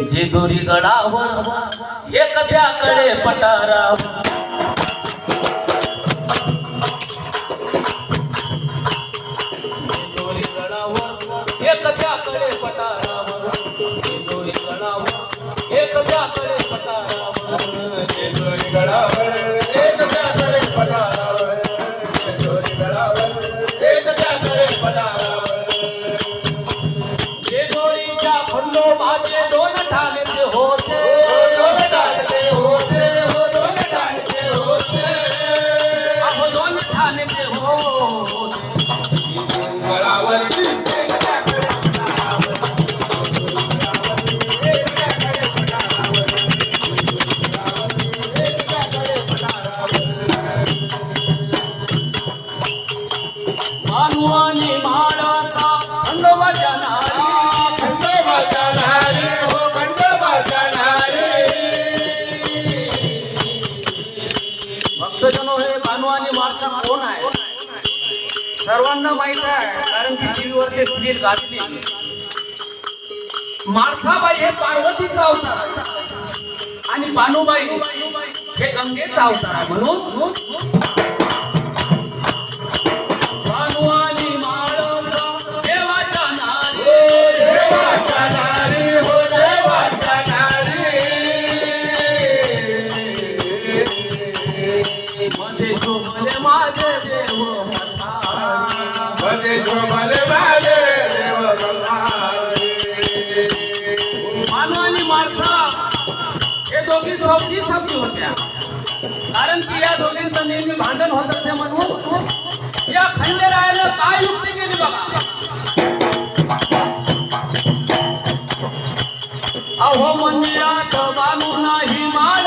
जेजुरी गडावा एक त्याकडे पटारावर जेजुरी गडावर एक त्याकडे पटारावर जेजुरी गडावर एक त्याकडे सर्वांना माहीत आहे कारण की टीव्हीवर ते सिरियल गाजली. मार्थाबाई हे पार्वतीचा अवतार. आणि बानुबाई हे गंगेचा अवतार आहे. म्हणून कारण की या दोघींचं नेहमी भांडण होत असते म्हणून या खंडेरायानं काय युक्ती केली बघा. अहो मंदिरात बांधू नाही माळ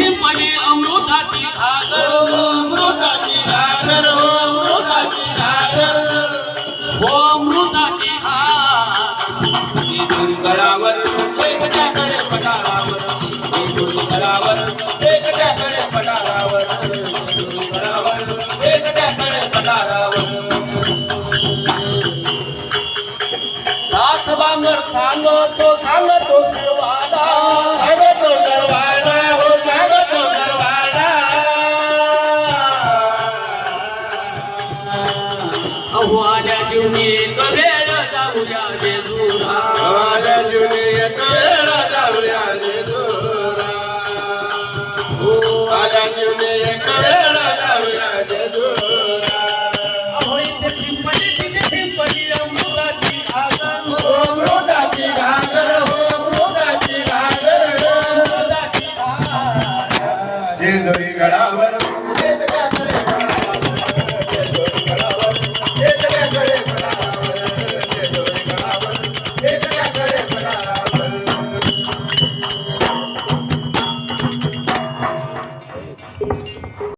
বাঙর খাঙ্গ তো খাঙ্গ তো খেরবাদা Nicaragua.